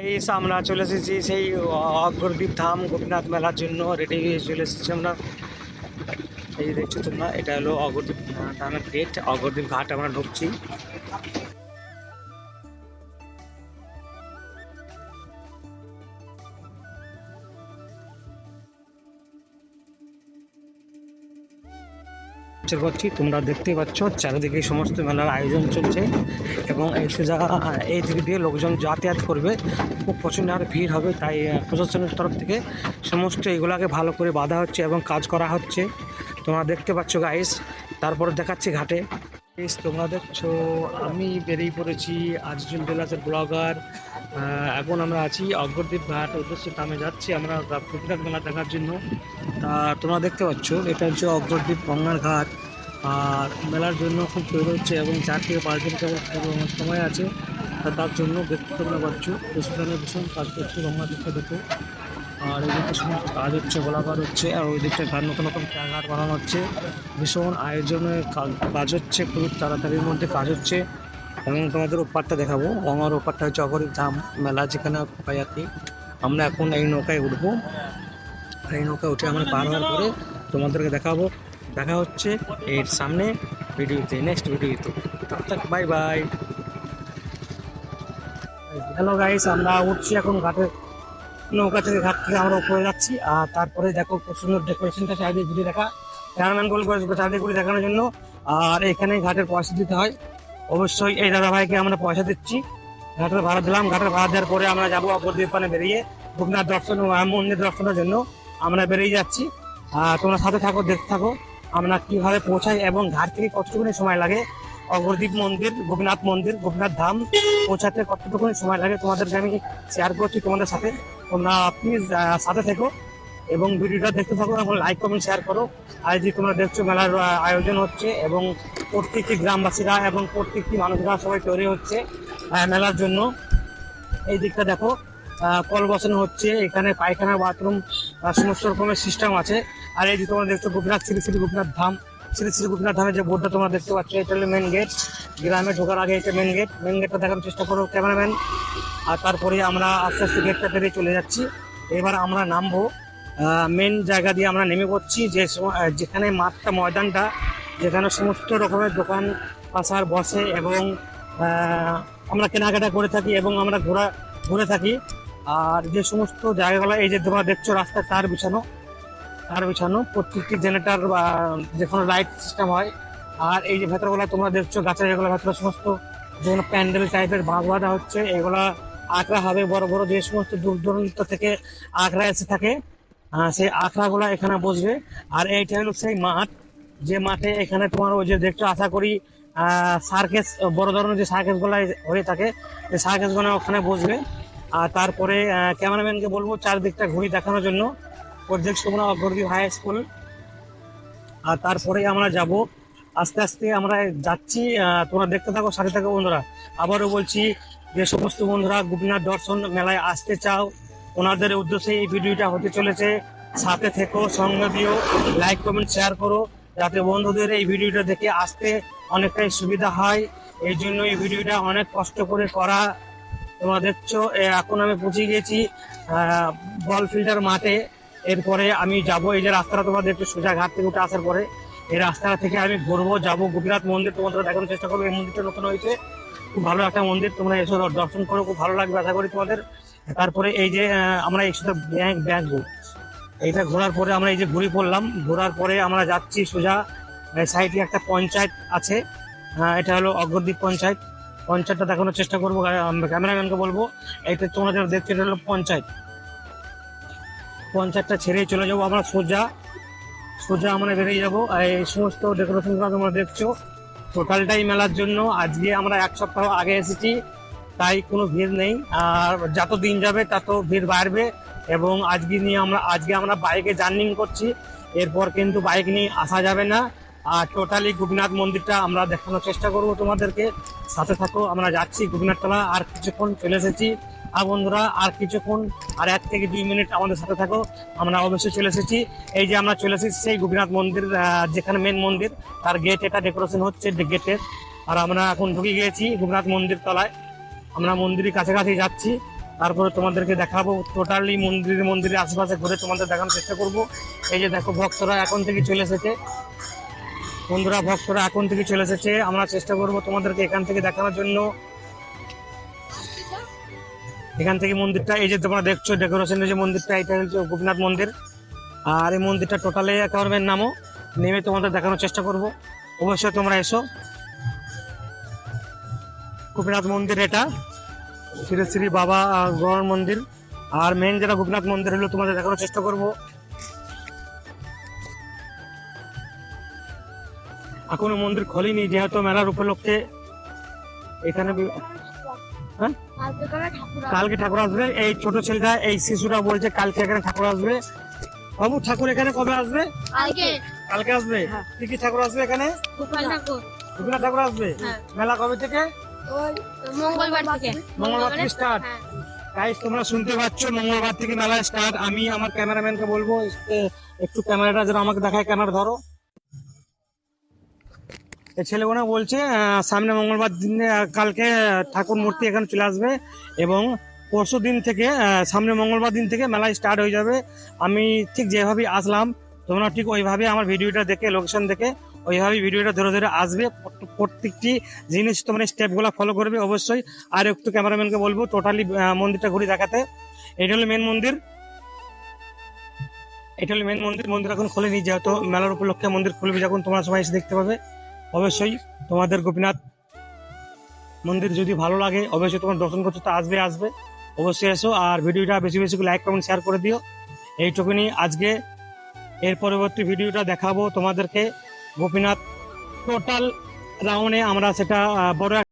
এই আমরা চলে এসেছি সেই অগ্রদ্বীপ ধাম গোপীনাথ মেলার জন্য রেডি হয়ে চলে এসেছি আমরা। এই দেখছ তোমরা, এটা হলো অগ্রদীপ ধামের গেট অগ্রদীপ ঘাট আমরা ঢুকছি। চেষ্টা করছি তোমরা দেখতেই পাচ্ছ, চারিদিকে সমস্ত মেলার আয়োজন চলছে এবং এই সোজা, এই দিক দিয়ে লোকজন যাতায়াত করবে। খুব প্রচণ্ড আর ভিড় হবে, তাই প্রশাসনের তরফ থেকে সমস্ত এগুলাকে ভালো করে বাঁধা হচ্ছে এবং কাজ করা হচ্ছে। তোমরা দেখতে পাচ্ছ গাইস তারপরে দেখাচ্ছি ঘাটে। তোমরা দেখছ, আমি বেরিয়ে পড়েছি আজিজুল বেলাসের ব্লগার এখন আমরা আছি অগ্রদ্বীপ ঘাট উদ্দেশ্যে দামে যাচ্ছি আমরা মেলা দেখার জন্য। তা তোমরা দেখতে পাচ্ছ, এটা হচ্ছে অগ্রদ্বীপ গঙ্গার ঘাট। আর মেলার জন্য খুব তৈরি হচ্ছে এবং চার থেকে পাঁচ দিন সময় আছে। তার জন্য দেখতে তোমরা পাচ্ছ প্রশাসনের ভীষণ কাজ করছে গঙ্গা দিকটা দেখো। আর এই দিকটা সমস্ত কাজ হচ্ছে, গোলাঘাট হচ্ছে, আর ওই দিকটা ঘাট নতুন নতুন ঘাট বানানো হচ্ছে। ভীষণ আয়োজনে কাজ হচ্ছে, খুব তাড়াতাড়ির মধ্যে কাজ হচ্ছে। এবং তোমাদের ওপারটা দেখাবো। গঙ্গার ওপারটা হচ্ছে অগরিব ধাম মেলা, যেখানে কি। আমরা এখন এই নৌকায় উঠবো। এই নৌকা উঠে আমরা পার হওয়ার পরে তোমাদেরকে দেখাবো। দেখা হচ্ছে এর সামনে ভিডিওতে নেক্সট ভিডিওতে। তক বাই বাই হ্যালো গাইস আমরা উঠছি এখন ঘাটে। নৌকা থেকে ঘাট থেকে আমরা উপরে যাচ্ছি, আর তারপরে দেখো খুব সুন্দর ডেকোরেশনটা চারিদিকে ঘুরে দেখা। ক্যামেরাম্যান গোল করে চারিদিকে ঘুরে দেখানোর জন্য, আর এখানে ঘাটের পয়সা দিতে হয়। অবশ্যই এই দাদা ভাইকে আমরা পয়সা দিচ্ছি। ঘাটের ভাড়া দিলাম, ঘাটের ভাড়া দেওয়ার পরে আমরা যাব অপরদ্বীপ পানে বেরিয়ে ভূপনাথ দর্শন ও মন্দির দর্শনের জন্য। আমরা বেরিয়ে যাচ্ছি। তোমরা সাথে থাকো, দেখতে থাকো। আমরা কীভাবে পৌঁছাই এবং ঘাট থেকে কতটুকুনি সময় লাগে? অগরদ্বীপ মন্দির, গোপীনাথ মন্দির, গোপীনাথ ধাম পৌঁছাতে কতটুকুনি সময় লাগে তোমাদেরকে আমি শেয়ার করছি তোমাদের সাথে। তোমরা প্লিজ সাথে থেকো এবং ভিডিওটা দেখতে থাকো এবং লাইক কমেন্ট শেয়ার করো। আর যে তোমরা দেখছ মেলার আয়োজন হচ্ছে এবং প্রত্যেকটি গ্রামবাসীরা এবং প্রত্যেকটি মানুষরা সবাই তৈরি হচ্ছে মেলার জন্য। এই দিকটা দেখো। কল বসানো হচ্ছে, এখানে পায়খানা, বাথরুম সমস্ত রকমের সিস্টেম আছে। আর এই যে তোমরা দেখছ গোপীনাথ, শ্রী শ্রী গোপীনাথ ধাম। শ্রী শ্রী গোপীনাথ ধামের যে বোর্ডটা তোমরা দেখতে পাচ্ছ, এটা হলো মেন গেট গ্রামে ঢোকার আগে এটা মেন গেট মেন গেটটা দেখানোর চেষ্টা করো ক্যামেরাম্যান আর তারপরে আমরা আস্তে আস্তে গেটটা পেরিয়ে চলে যাচ্ছি। এবার আমরা নামবো। মেন জায়গা দিয়ে আমরা নেমে পড়ছি। যে যেখানে মাঠটা, ময়দানটা, যেখানে সমস্ত রকমের দোকান পাশার বসে এবং আমরা কেনাকাটা করে থাকি এবং আমরা ঘোরা ঘুরে থাকি। আর যে সমস্ত জায়গাগুলো, এই যে তোমরা দেখছ রাস্তায়, তার বিছানো তার বিছানো, প্রত্যেকটি জেনারেটার বা যে কোনো লাইট সিস্টেম হয়। আর এই যে ভেতরগুলো তোমরা দেখছ, গাছের এগুলো ভেতরে সমস্ত যেগুলো প্যান্ডেল টাইপের বাঁধ বাঁধা হচ্ছে, এগুলা আঁকড়া হবে, বড় বড় যে সমস্ত দূর দূরান্ত থেকে আঁকড়া এসে থাকে সেই আখড়াগুলো এখানে বসবে। আর এইটা হলো সেই মাঠ, যে মাঠে এখানে তোমার ওই যে দেখছ, আশা করি সার্কেস বড় ধরনের যে সার্কেসগুলো হয়ে থাকে সেই সার্কেসগুলো ওখানে বসবে। আর তারপরে ক্যামেরাম্যানকে বলব চারদিকটা ঘুরি দেখানোর জন্য। দেখছ তোমরা অগ্রদীপ হাই স্কুল। আর তারপরে আমরা যাব। আস্তে আস্তে আমরা যাচ্ছি তোমরা দেখতে থাকো, সাথে থাকো বন্ধুরা। আবারও বলছি যে সমস্ত বন্ধুরা, গোপীনাথ দর্শন মেলায় আসতে চাও, ওনাদের উদ্দেশ্যে এই ভিডিওটা হতে চলেছে। সাথে থেকো, সঙ্গে দিও লাইক কমেন্ট শেয়ার করো, যাতে বন্ধুদের এই ভিডিওটা দেখে আসতে অনেকটাই সুবিধা হয়। এই জন্য এই ভিডিওটা অনেক কষ্ট করে করা। তোমরা দেখছ এখন আমি পৌঁছে গেছি বল ফিল্টার মাঠে। এরপরে আমি যাব, এই যে রাস্তাটা তোমরা দেখছ, সোজা ঘাট থেকে উঠে আসার পরে। এই রাস্তা থেকে আমি ঘুরবো, যাব গোপীনাথ মন্দির, তোমাদের দেখানোর চেষ্টা করব, এই মন্দিরটা নতুন হয়েছে। খুব ভালো একটা মন্দির, তোমরা এসে দর্শন করো, খুব ভালো লাগবে, আশা করি তোমাদের। তারপরে এই যে আমরা একসাথে ব্যাংক ব্যাংক এইটা ঘোরার পরে আমরা এই যে ঘুরে পড়লাম, ঘোরার পরে আমরা যাচ্ছি সোজা সাইডে একটা পঞ্চায়েত আছে এটা হলো অগ্রদ্বীপ পঞ্চায়েত। পঞ্চায়েতটা দেখানোর চেষ্টা করব ক্যামেরাম্যানকে বলব এইটা তোমরা যেটা দেখছ, এটা হলো পঞ্চায়েত। পঞ্চায়েতটা ছেড়ে চলে যাব আমরা সোজা। সোজা আমরা বেরিয়ে যাব, আর এই সমস্ত ডেকোরেশন তোমরা দেখছ। টোটালটাই মেলার জন্য। আজকে আমরা এক সপ্তাহ আগে এসেছি, তাই কোনো ভিড় নেই। আর যত দিন যাবে, তত ভিড় বাড়বে। এবং আজকে নিয়ে আমরা আজকে আমরা বাইকে জার্নিং করছি। এরপর কিন্তু বাইক নিয়ে আসা যাবে না। আর টোটালি গোপীনাথ মন্দিরটা আমরা দেখানোর চেষ্টা করব তোমাদেরকে। সাথে থাকো, আমরা যাচ্ছি গোপীনাথতলা আর কিছুক্ষণ চলে এসেছি। আর বন্ধুরা, আর কিছুক্ষণ, আর এক থেকে দুই মিনিট আমাদের সাথে থাকো, আমরা অবশ্যই চলে এসেছি। এই যে আমরা চলে এসেছি সেই গোপীনাথ মন্দির যেখানে মেন মন্দির, তার গেট এটা ডেকোরেশন হচ্ছে গেটের আর আমরা এখন ঢুকে গিয়েছি গোপীনাথ মন্দির তলায়। আমরা মন্দিরের কাছাকাছি যাচ্ছি। তারপরে তোমাদেরকে দেখাবো টোটালি মন্দিরে মন্দিরের আশেপাশে ঘুরে তোমাদের দেখানোর চেষ্টা করব। এই যে দেখো, ভক্তরা এখন থেকে চলে এসেছে। বন্ধুরা, ভক্তরা এখন থেকে চলে এসেছে। আমরা চেষ্টা করব তোমাদেরকে এখান থেকে দেখানোর জন্য। এখান থেকে মন্দিরটা, এই যে তোমরা দেখছ ডেকোরেশনের যে মন্দিরটা, এটা হচ্ছে গোপীনাথ মন্দির। আর এই মন্দিরটা টোটালি একেবারে নামও। নেমে তোমাদের দেখানোর চেষ্টা করব। অবশ্যই তোমরা এসো। গোপীনাথ মন্দির এটা। শ্রী শ্রী বাবা গড় মন্দির। আর মেন যেটা গোপীনাথ মন্দির হলো, তোমাদের দেখানোর চেষ্টা করব। এখনও মন্দির খোলেনি যেহেতু মেলার উপলক্ষে এখানে হ্যাঁ? কালকে ঠাকুর আসবে এই ছোট ছেলেটা এই শিশুরা বলছে কালকে এখানে ঠাকুর আসবে। বাবু ঠাকুর এখানে কবে আসবে? কালকে। আসবে? হ্যাঁ। কি কি ঠাকুর আসবে এখানে? গোপীনাথ ঠাকুর। আসবে? হ্যাঁ। মেলা কবে থেকে? মঙ্গলবার থেকে। মঙ্গলবার থেকে স্টার্ট। গাইস তোমরা শুনতে পাচ্ছ মঙ্গলবার থেকে মেলা স্টার্ট আমি আমার ক্যামেরাম্যানকে বলব একটু ক্যামেরাটা যেন আমাকে দেখায় ক্যামেরা ধরো। ছেলেগুলো বলছে সামনে মঙ্গলবার দিনে কালকে ঠাকুর মূর্তি এখানে চলে আসবে এবং পরশু দিন থেকে সামনে মঙ্গলবার দিন থেকে মেলা স্টার্ট হয়ে যাবে। আমি ঠিক যেভাবে আসলাম, তোমরা ঠিক ওইভাবে আমার ভিডিওটা দেখে লোকেশন দেখে ওইভাবে ভিডিওটা ধরে ধরে আসবে। প্রত্যেকটি জিনিস তোমরা স্টেপগুলো ফলো করবে অবশ্যই। আর একটু ক্যামেরাম্যানকে বলব টোটালি মন্দিরটা ঘুরে দেখাতে। এটা হলো মেন মন্দির। এটা হলো মেন মন্দির। মন্দির এখন খুলে নিয়ে খোলেনি যেহেতু মেলার উপলক্ষে মন্দির খুলবে, যখন তোমরা সবাই এসে দেখতে পাবে। অবশ্যই তোমাদের গোপীনাথ মন্দির যদি ভালো লাগে, অবশ্যই তোমার দর্শন করতে তো আসবে আসবে। অবশ্যই এসো আর ভিডিওটা বেশি বেশি লাইক কমেন্ট শেয়ার করে দিও। এইটুকুনি আজকে। এর পরবর্তী ভিডিওটা দেখাবো তোমাদেরকে। গোপীনাথ টোটাল রাউনে আমরা সেটা বড়